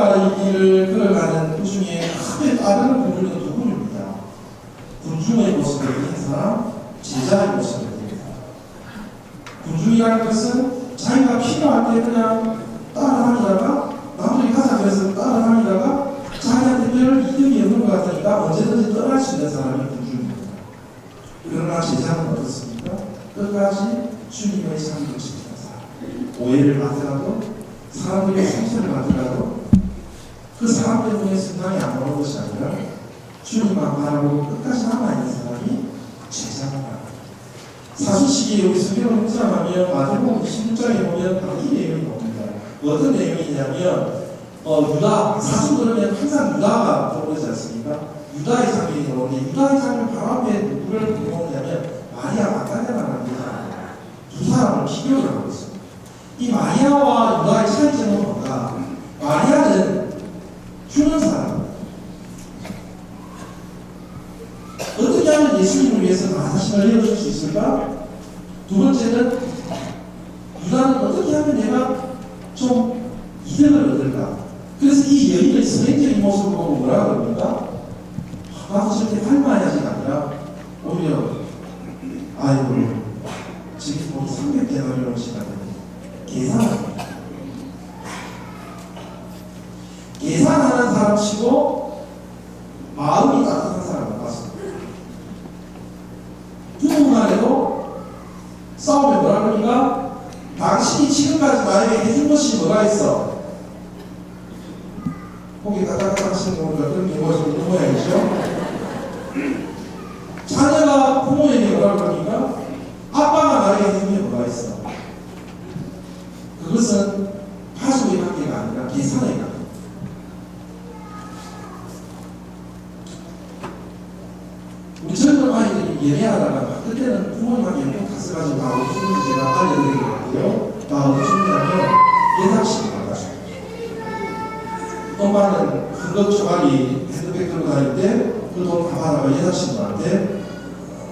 십자가를 걸어가는 그 중에 크게 따르는 분들은 두 분입니다. 군중의 모습을 띈 사람, 제자의 모습을 띈 사람. 군중이라는 것은 자기가 필요할 때 그냥 따라다니다가 남들이 가자 그래서 따라다니다가 자기한테 별 이득이 없는 것 같으니까 언제든지 떠날 수 있는 사람이 군중입니다. 그러나 제자는 어떻습니까? 끝까지 주님의 삶을 지키는 사람. 오해를 받더라도 사람들의 상처를 받더라도 그 사람 때문에 승당이 안 오는 것이 아니라 주님만 바라보고 끝까지 남아있는 사람이 제자입니다. 사수시기에 우리 성경을 묵상하면 마태복음 16장에 보면 바로 이 내용이 나옵니다. 어떤 내용이냐면 어, 유다, 사수 그러면 항상 유다가 떠오르지 않습니까? 유다의 장면이 나오는데 유다의 장면 바로 앞에 누구를 보느냐면 마리아 여자 두 사람을 비교를 하고 있습니다. 이 마리아와 유다의 차이점은 뭔가? 마리아는 주는 사람. 어떻게 하면 예수님을 위해서 나 자신을 내어줄 수 있을까? 두 번째는 유다는 어떻게 하면 내가 좀 이득을 얻을까? 그래서 이 여인의 선행적인 모습을 보고 뭐라 그럽니까? 아, 나도 저렇게 닮아야지가 아니라 오히려 아이고 지금 우리 300대나리로 시간에 계산합니다. 계산하는 사람 치고 마음이 따뜻한 사람은 맞습니다. 부부만 해도 싸우면 뭐라 그러니까 당신이 지금까지 나에게 해준 것이 뭐가 있어? 고기 까딱까딱 하시는 분들 그런 경우가 좀 모양이죠? 자녀가 부모에게 뭐라 그러니까 아빠가 나에게 해준 게 뭐가 있어? 그것은 가족의 관계가 아니라 계산의 관계. 우리 젊은 아이들이 예배하다가 그때는 부모님한테 연봉 갔어가지고 나 어떻게 하는지 제가 알려드리겠고요. 나 어떻게 하냐면 예상식 받았어요. 엄마는 그것 조각이 핸드백 들고 다닐 때 그돈다 받아가 예상식한테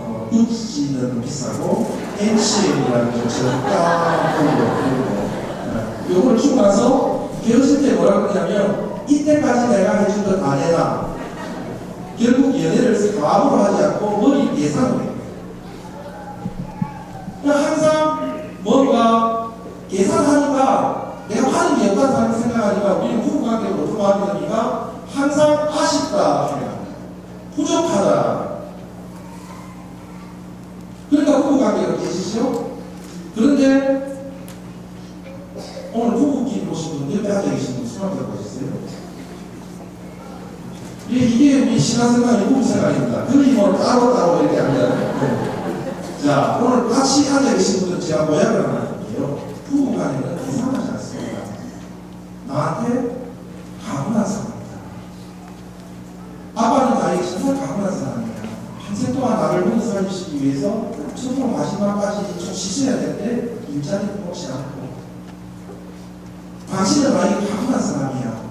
어, 육지는 비싸고 MCM이라는 것처럼 딱 보고 요거를 주고 나서 헤어질 때 뭐라고 그러냐면 이때까지 내가 해준 것안 해라 결국 연애를 과학으로 하지 않고 머리 예상으로 해요. 항상 뭔가 계산하니까 내가 하는 게 없다는 생각하니까 우리는 어떻게 하게 되니까 항상 아쉽다 생각 부족하다 그러니까 부부관계가 깨지죠 그런데 오늘 부부끼리 오신 분 옆에 앉아 계신 분 수만 들어보셨어요? 예, 이게 우리 신앙생활의 부부생활입니다. 그림으로 따로따로 이렇게 아니라. 네. 자, 오늘 같이 앉아 계신 분들 제가 모양을 하나 할게요. 부부간에는 이상하지 않습니다. 나한테 가분한 사람이다. 아빠는 나에게 정말 가분한 사람이야. 평생 동안 나를 먹여 살리시기 위해서 처음으로 마지막까지 좀 씻어야 되는데 일자리를 먹지 않고 당신은 나에게 가분한 사람이야.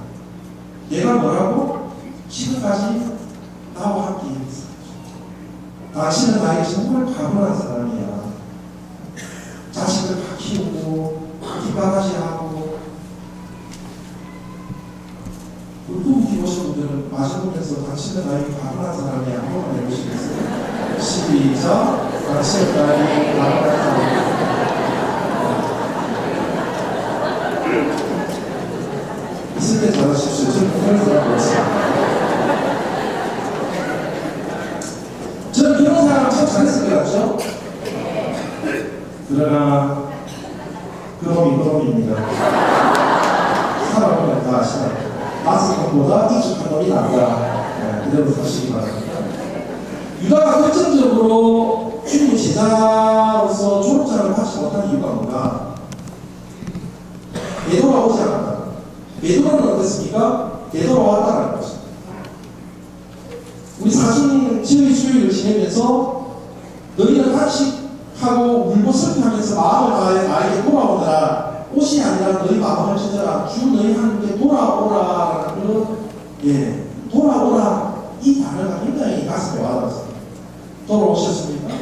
내가 뭐라고? 지금까지 나와 함께 있어. 당신은 나에게 정말 가분한 사람이야. 자식을 다 키우고, 뒷바가지 하고, 우리 부부 키우신 분들은 마셔보면서 당신은 나에게 가분한 사람이야. 한 번만 해보시겠어요? 시작. 당신은 나에게 가분한 사람이야. 있을 때 잘하십시오. 저는 그런 사람 없어요. 저는 그런 사람 참 잘했을 것 같죠? 그러나 그놈이 그놈입니다. 살아보면 다 아시나 낯선 것보다 익숙한 놈이 낫다. 네, 그대로 사시기 바랍니다. 유다가 결정적으로 주님 제자로서 졸업장을 받지 못한 이유가 뭔가? 되돌아오지 않았다. 베드로는 어땠습니까? 되돌아왔다는 것입니다. 우리 사순 지의 수요일을 지내면서 너희는 한식하고 울고 슬퍼하면서 마음을 나에게 돌아오더라. 옷이 아니라 너희 마음을 찢어라. 주 너희 하나님께 돌아오라 라는 그런 예 돌아오라 이 단어가 굉장히 가슴에 와닿았습니다. 돌아오셨습니까?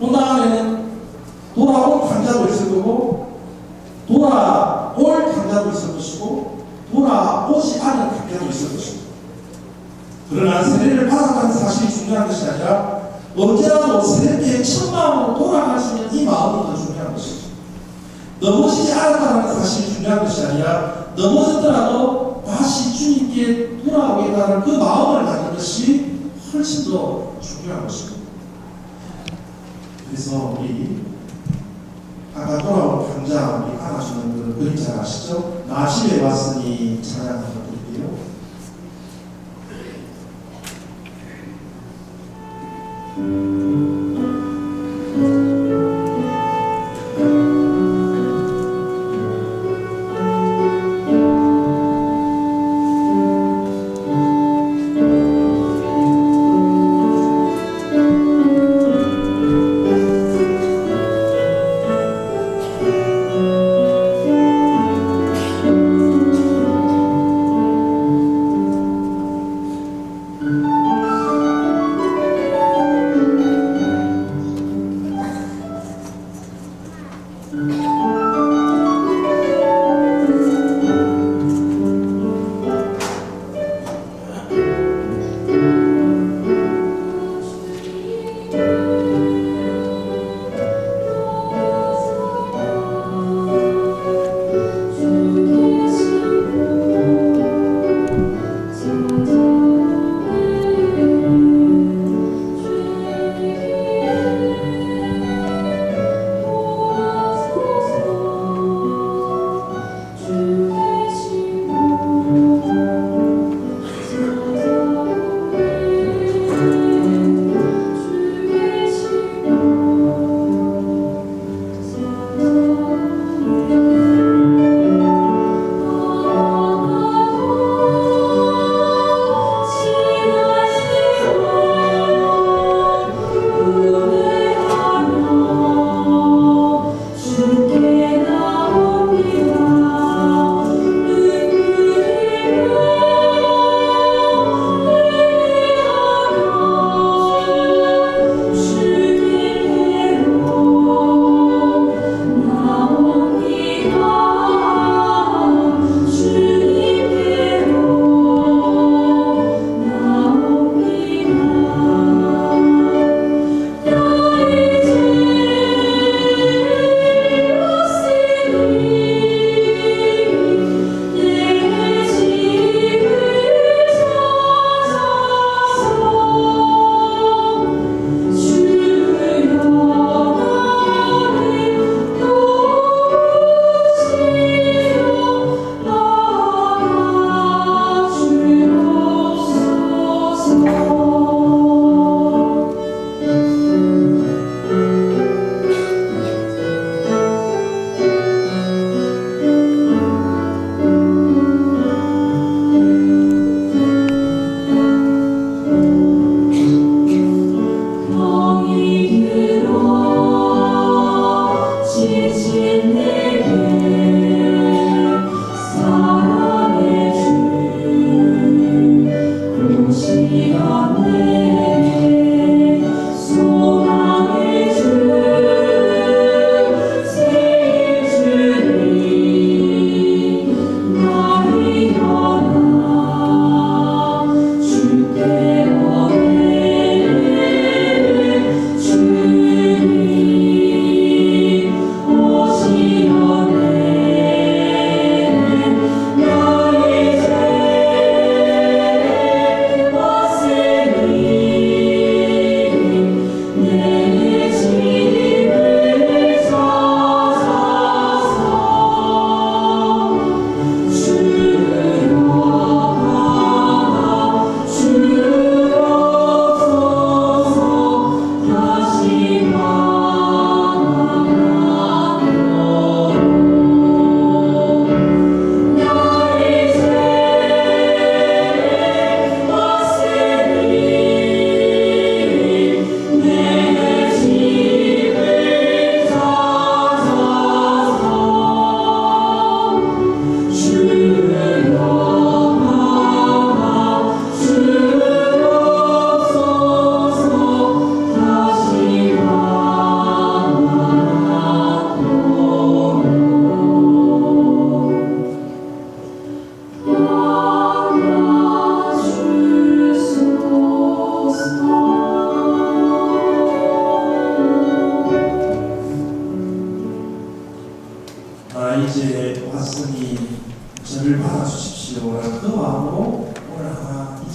또 다음에는 돌아온 강자도 있을 거고 돌아올 강자도 있을 것이고 돌아오지 않은 강자도 있을 것이고 그러나 세례를 받았다는 사실이 중요한 것이 아니라 언제라도 세례의 첫 마음으로 돌아갈 수 있는 이 마음이 더 중요한 것이죠. 넘어지지 않았다는 사실이 중요한 것이 아니라 넘어졌더라도 다시 주님께 돌아오겠다는 그 마음을 갖는 것이 훨씬 더 중요한 것입니다. 그래서 우리 아까 돌아온 강자 우리 안아주는 그 그림자 아시죠? 나 집에 왔으니 찬양 한번 드릴게요.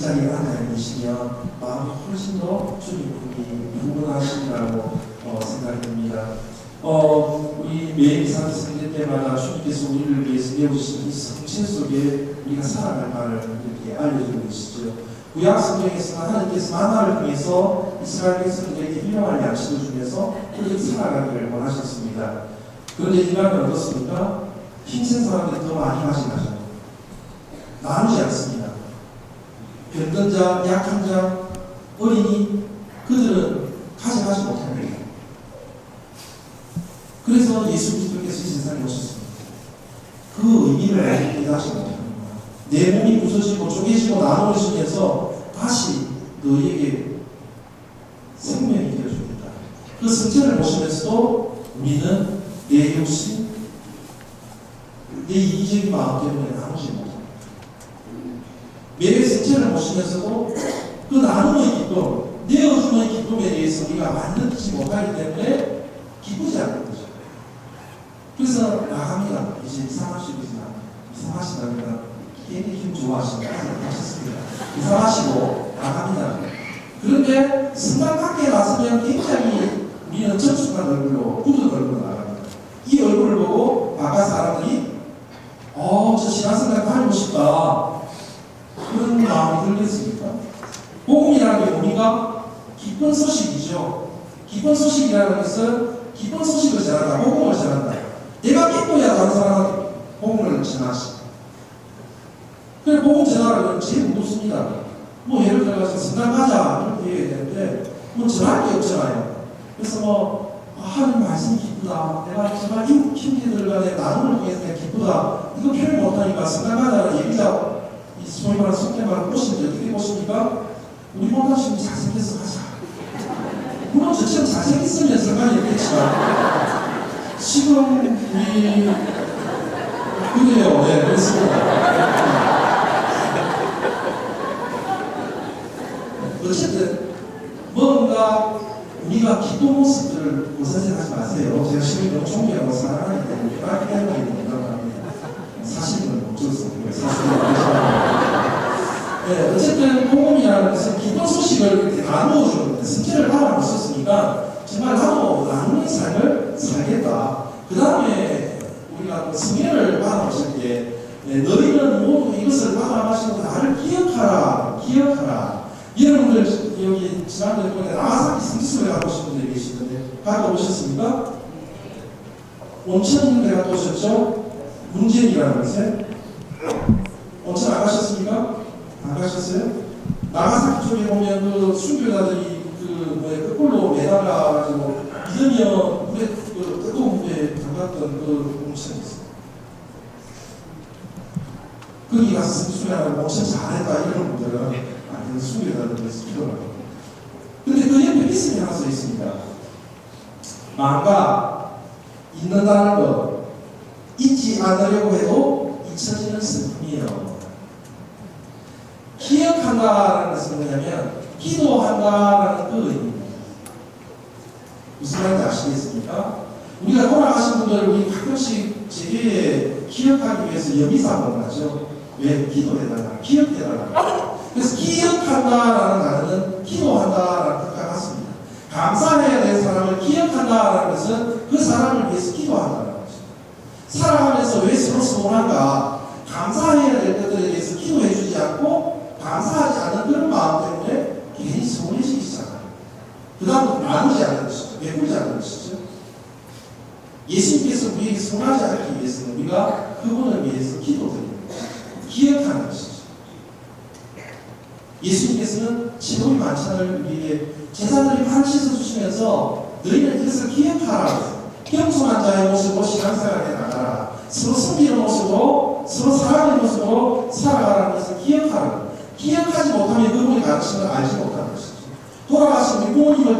십자가의 하나님이시며 마음 훨씬 더 주님이 무궁하신다고 어, 생각됩니다. 어, 우리 매일 상승 때마다 주님께서 우리를 위해서 내어주신 이 성신 속에 우리가 살아갈 바를 이렇게 알려주고 계시죠. 구약 성경에서는 하나님께서 만화를 통해서 이스라엘 백성들에게 유명한 양식을 주면서 그렇게 살아가기를 원하셨습니다. 그런데 이방은 어떻습니까? 힘센 사람들이 더 많이 마시나죠. 나누지 않습니다. 병든 자, 약한 자, 어린이, 그들은 가져가지 못합니다. 그래서 예수 그리스도께서 이 세상에 오셨습니다. 그 의미를 깨닫지 못합니다. 내 몸이 부서지고 쪼개지고 나누어지면서 다시 너희에게 생명이 되어줍니다. 그 성체를 보시면서도 우리는 내 욕심, 내 이기적인 마음 때문에 나누지 못합니다. 보시면서도 그 나눔의 기쁨, 내어주는 기쁨에 대해서 우리가 만들지 못하기 때문에 기쁘지 않는 거죠. 그래서 나갑니다. 이제 이상하시고지만 이상하시다 그러면 괜히 힘 좋아하신다 하셨습니다. 이상하시고 나갑니다. 그런데 순간 밖에 나서면 굉장히 우리는 접촉한 얼굴로 굳은 얼굴로 나갑니다. 이 얼굴을 보고 바깥 사람들이 어, 저 신앙생활 다니고 싶다. 그런 마음이 들겠습니까? 복음이라는 게 뭡니까? 기쁜 소식이죠. 기쁜 소식이라는 것은 기쁜 소식을 전한다. 복음을 전한다. 내가 기뻐야 다른 사람은 복음을 전하시. 그래 복음 전하라는 제일 무섭습니다. 뭐 예를 들어서 성당 가자 이렇게 얘기해야 되는데 뭐 전할 게 없잖아요. 그래서 뭐 아, 하나님 말씀이 기쁘다. 내가 정말 내 나눔을 통해서 기쁘다. 이거 표현 못하니까 성당 가자는 얘기자 이 소위 말하는 속대말을 보시는데 어떻게 보십니까? 우리보다 지금 잘생겨서 가자. 물론 저처럼 잘생겼으면 성당이 있겠지만 지금 우리 그래요. 네, 그렇습니다. 어쨌든 뭔가 우리가 기도 모습들을 고사생하지 마세요. 제가 너무 존경하고 사랑하기 때문에 그렇게 하는 게 공감합니다. 사실은 어쩔 수 없고요. 사실은 네, 어쨌든 복음이라는 것은 기쁜 소식을 나누어주는 승체를 하라고 썼으니까 정말 나도 나누는 삶을 살겠다. 그 다음에 우리가 또 승인을 받아보실 때 네, 너희는 모두 이것을 받아마시고 나를 기억하라, 기억하라. 여러분들 여기 지난번에 보니 나사키 갖고 오신 분들이 계시는데 갖고 오셨습니까? 온천인들 갖고 오셨죠? 문재인이라는 것에 온천 안 가셨습니까? 안 가셨어요? 나가사키 쪽에 보면 그 순교자들이 그 뭐야 거꾸로 매달아가지고 믿으면 물에 그 뜨거운 물에 담갔던 그 온천이 있어요. 거기 가서 승수하고 온천 잘했다 이런 분들은 아니 순교자들에서 기도를 하고 근데 그 옆에 미스이 하나 써 있습니다. 망가 잊는다는 것 잊지 않으려고 해도 잊혀지는 슬픔이에요. 기억한다라는 것은 뭐냐면 기도한다라는 그 의미입니다. 무슨 말인지 아시겠습니까? 우리가 돌아가신 분들을 우리 가끔씩 제게 기억하기 위해서 여미사를 하죠. 왜? 기도해달라. 기억해달라. 그래서 기억한다라는 단어는 기도한다라는 뜻과 같습니다. 감사해야 될 사람을 기억한다라는 것은 그 사람을 위해서 기도한다는 것입니다. 살아가면서 왜 서로 서운한가? 감사해야 될 것들에 대해서 기도해 주지 않고 감사하지 않는 그런 마음 때문에 괜히 서운해지기 시작합니다. 그 다음부터 나누지 않는 것이죠. 베풀지 않는 것이죠. 예수님께서 우리에게 서운하지 않기 위해서는 우리가 그분을 위해서 기도드립니다. 기억하는 것이죠. 예수님께서는 지도의 만찬을 우리에게 제사들이 팔을 씻어주시면서 너희는 이것을 기억하라. 겸손한 자의 모습으로 신앙생활에 나가라. 서로 섬기는 모습으로 서로 사랑하는 모습으로 살아가라는 것을 기억하라. 기억하지 못하면 그분의 가르침을 알지 못하는 것이죠. 돌아가신 부모님을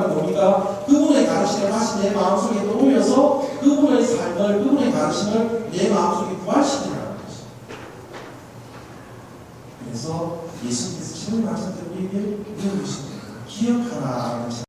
건 뭡니까? 그분의 가르침을 다시 내 마음속에 떠올려서 그분의 삶을, 그분의 가르침을 내 마음속에 부활시키라는 것이죠. 그래서 예수님께서 처음 말씀 때 우리에게 배우십니다. 기억하라는